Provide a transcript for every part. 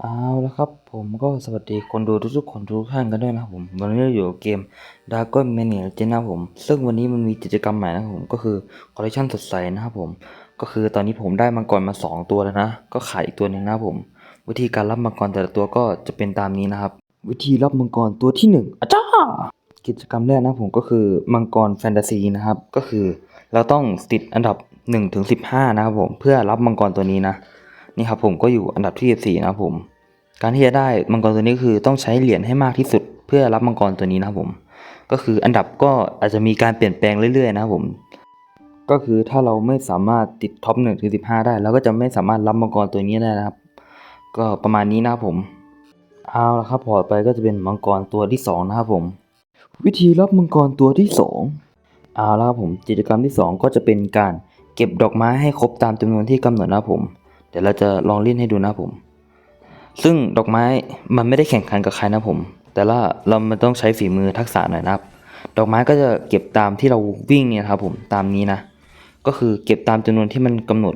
เอาละครับผมก็สวัสดีคนดูทุกๆคนทุกท่านกันด้วยนะครับผมวันนี้เราอยู่กับเกม Dragon Mania เจนนะครับผม ซึ่งวันนี้มันมีกิจกรรมใหม่นะครับผมก็คือคอลเลคชันสดใสนะครับผม ก็คือตอนนี้ผมได้มังกรมา 2 ตัวแล้วนะ ก็ขายอีกตัวหนึ่งนะครับผม วิธีการรับมังกรแต่ละตัวก็จะเป็นตามนี้นะครับ วิธีรับมังกรตัวที่หนึ่งอาจ้ากิจกรรมแรกนะผมก็คือมังกรแฟนตาซีนะครับก็คือเราต้องติดอันดับ1ถึง15 นะครับผมเพื่อรับมังกรตัวนี้นะ นี่ครับผมก็อยู่อันดับที่ 14 นะครับผม การที่จะได้มังกรตัวนี้คือต้องใช้เหรียญให้มากที่สุด เพื่อรับมังกรตัวนี้นะครับผม ก็คืออันดับก็อาจจะมีการเปลี่ยนแปลงเรื่อยๆ นะครับผม ก็คือถ้าเราไม่สามารถติดท็อปหนึ่งถึงสิบห้าได้เราก็จะไม่สามารถรับมังกรตัวนี้ได้นะครับ ก็ประมาณนี้นะครับผมเอาละครับพอไปก็จะเป็นมังกรตัวที่สองนะครับผม วิธีรับมังกรตัวที่สองเอาละครับผมกิจกรรมที่สองก็จะเป็นการเก็บดอกไม้ให้ครบตามจำนวนที่กำหนดนะครับผม เดี๋ยวเราจะลองเล่นให้ดูนะผม ซึ่งดอกไม้มันไม่ได้แข่งขันกับใครนะผม แต่ละเรามันต้องใช้ฝีมือทักษะหน่อยนะครับ ดอกไม้ก็จะเก็บตามที่เราวิ่งเนี่ยครับผมตามนี้นะ ก็คือเก็บตามจำนวนที่มันกำหนด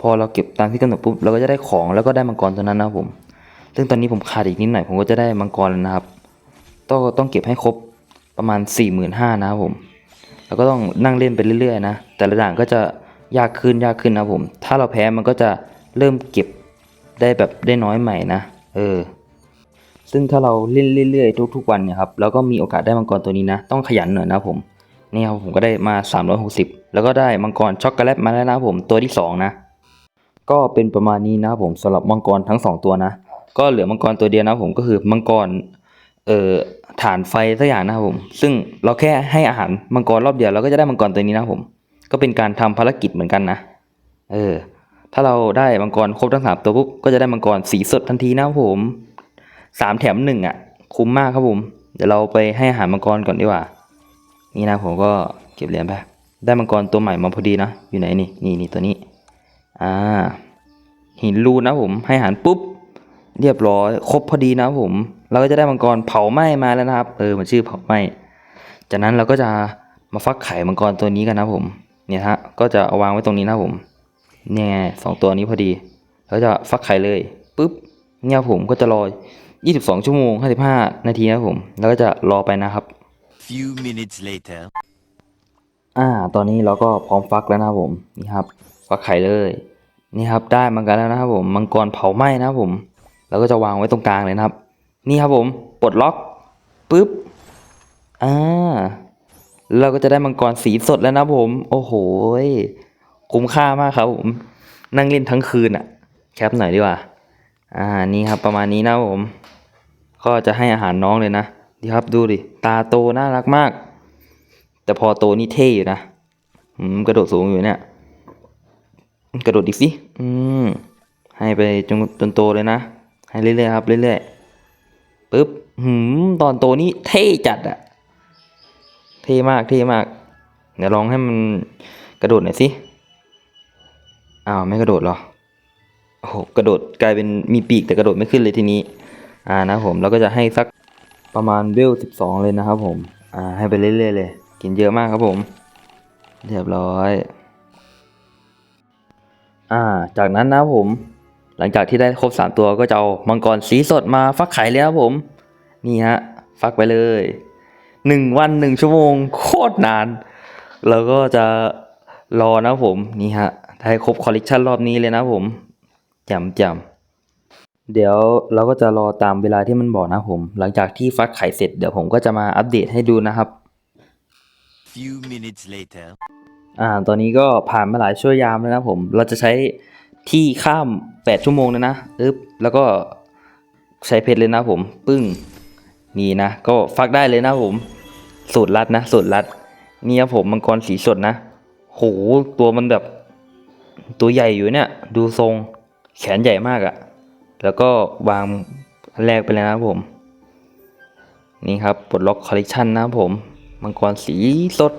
พอเราเก็บตามที่กำหนดปุ๊บเราก็จะได้ของแล้วก็ได้มังกรตัวนั้นนะผม ซึ่งตอนนี้ผมขาดอีกนิดหน่อยผมก็จะได้มังกรแล้วนะครับ ต้องต้องเก็บให้ครบประมาณ 4 5 0 0 0นะครับผมแล้วก็ต้องนั่งเล่นไปเรื่อยๆนะแต่ละด่านก็จะยากขึ้นยากขึ้นนะผม ถ้าเราแพ้มันก็จะ เริ่มเก็บได้แบบได้น้อยใหม่นะเออซึ่งถ้าเราเล่นเรื่อยๆทุกๆวันเนี่ยครับแล้วก็มีโอกาสได้มังกรตัวนี้นะ ต้องขยันหน่อยนะผมนี่ครับผมก็ได้มา 360 แล้วก็ได้มังกรช็อกโกแลตมาแล้วนะผมตัวที่สองนะ ก็เป็นประมาณนี้นะผมสำหรับมังกรทั้งสองตัวนะ ก็เหลือมังกรตัวเดียวนะผมก็คือมังกรเอ่อฐานไฟสักอย่างนะครับผม ซึ่งเราแค่ให้อาหารมังกรรอบเดียวเราก็จะได้มังกรตัวนี้นะผม ก็เป็นการทำภารกิจเหมือนกันนะ เออ ถ้าเราได้มังกรครบทั้งสามตัวปุ๊บก็จะได้มังกรสีสดทันทีนะครับผมสามแถมหนึ่งอะ คุ้มมากครับผม เดี๋ยวเราไปให้อาหารมังกรก่อนดีกว่า นี่นะผมก็เก็บเหรียญไป ได้มังกรตัวใหม่มาพอดีนะ อยู่ไหนนี่ นี่นี่ตัวนี้ อ่า หินรูนนะผม ให้อาหารปุ๊บ เรียบร้อย ครบพอดีนะผม เราก็จะได้มังกรเผาไหม้มาแล้วนะครับ เออ มันชื่อเผาไหม้ จากนั้นเราก็จะมาฟักไข่มังกรตัวนี้กันนะผม เนี่ยฮะ ก็จะเอาวางไว้ตรงนี้นะผม เนี่ยไงสองตัวนี้พอดีแล้วจะฟักไข่เลยปุ๊บเนี่ยผมก็จะรอ 22 ชั่วโมง 55 นาทีนะผม แล้วก็จะรอไปนะครับ Few minutes later. อ่า ตอนนี้เราก็พร้อมฟักแล้วนะครับผม นี่ครับ ฟักไข่เลย นี่ครับ ได้มังกรแล้วนะครับผม มังกรเผาไหม้นะครับผม แล้วก็จะวางไว้ตรงกลางเลยนะครับ นี่ครับผม ปลดล็อกปุ๊บ อ่า เราก็จะได้มังกรสีสดแล้วนะครับผม โอ้โหย คุ้มค่ามากครับผม นั่งเล่นทั้งคืนอะแคปหน่อยดีกว่า อ่า นี่ครับประมาณนี้นะผม ก็จะให้อาหารน้องเลยนะ ดีครับดูดิ ตาโตน่ารักมาก แต่พอโตนี่เท่อยู่นะอืมกระโดดสูงอยู่เนี่ย กระโดดอีกสิ อืม ให้ไปจนจนโตเลยนะ ให้เรื่อยๆครับเรื่อยๆปึ๊บหืมตอนโตนี่เท่จัดอะเท่มากเท่มาก เดี๋ยวลองให้มันกระโดดหน่อยสิ อ้าวไม่กระโดดหรอโอ้โหกระโดดกลายเป็นมีปีกแต่กระโดดไม่ขึ้นเลยทีนี้ อ่านะผมเราก็จะให้สักประมาณเวลสิบสองเลยนะครับ ผมอ่าให้ไปเรื่อยๆเลย กินเยอะมากครับผม เรียบร้อยอ่าจากนั้นนะครับผม หลังจากที่ได้ครบสามตัวก็จะเอามังกรสีสดมาฟักไข่เลยครับผม นี่ฮะฟักไปเลยหนึ่งวันหนึ่งชั่วโมงโคตรนาน แล้วก็จะรอนะผมนี่ฮะ ได้ครบคอลเลกชันรอบนี้เลยนะครับผมจำจำเดี๋ยวเราก็จะรอตามเวลาที่มันบอกนะครับผม หลังจากที่ฟักไข่เสร็จเดี๋ยวผมก็จะมาอัปเดตให้ดูนะครับ Few minutes later. อ่า ตอนนี้ก็ผ่านมาหลายชั่วยามแล้วนะครับผม เราจะใช้ที่ข้าม 8 ชั่วโมงเลยนะอึ๊บแล้วก็ใช้เพชรเลยนะผม ปึ้ง นี่นะ ก็ฟักได้เลยนะผม สูตรลัดนะ สูตรลัด นี่ครับผมมังกรสีสดนะ โห ตัวมันแบบ ตัวใหญ่อยู่เนี่ย ดูทรงแขนใหญ่มากอะแล้วก็วางแรกไปเลยนะผม นี่ครับปลดล็อกคอลเลกชันนะผม มังกรสีสด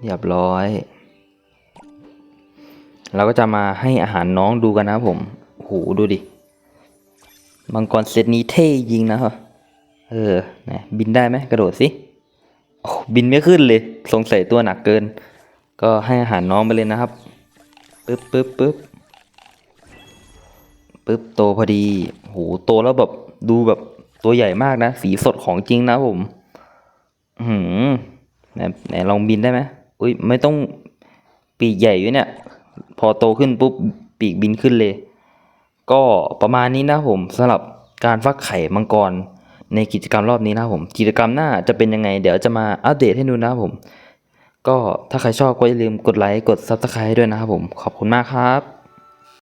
เรียบร้อย เราก็จะมาให้อาหารน้องดูกันนะผมโหดูดิ มังกรเซตนี้เท่ยิงนะครับเออไหนบินได้ไหมกระโดดสิบินไม่ขึ้นเลย สงสัยตัวหนักเกิน ก็ให้อาหารน้องไปเลยนะครับ ปึ๊บปึ๊บปึ๊บปึ๊บโตพอดีโหโตแล้วแบบดูแบบตัวใหญ่มากนะ สีสดของจริงนะผมหืมไหนไหนลองบินได้ไหมอุ้ยไม่ต้องปีกใหญ่อยู่เนี่ย พอโตขึ้นปุ๊บปีกบินขึ้นเลย ก็ประมาณนี้นะผมสำหรับการฟักไข่มังกรในกิจกรรมรอบนี้นะผม กิจกรรมหน้าจะเป็นยังไง เดี๋ยวจะมาอัปเดตให้ดูนะผม ก็ถ้าใครชอบก็อย่าลืมกดไลค์กด Subscribe ด้วยนะครับผมขอบคุณมากครับ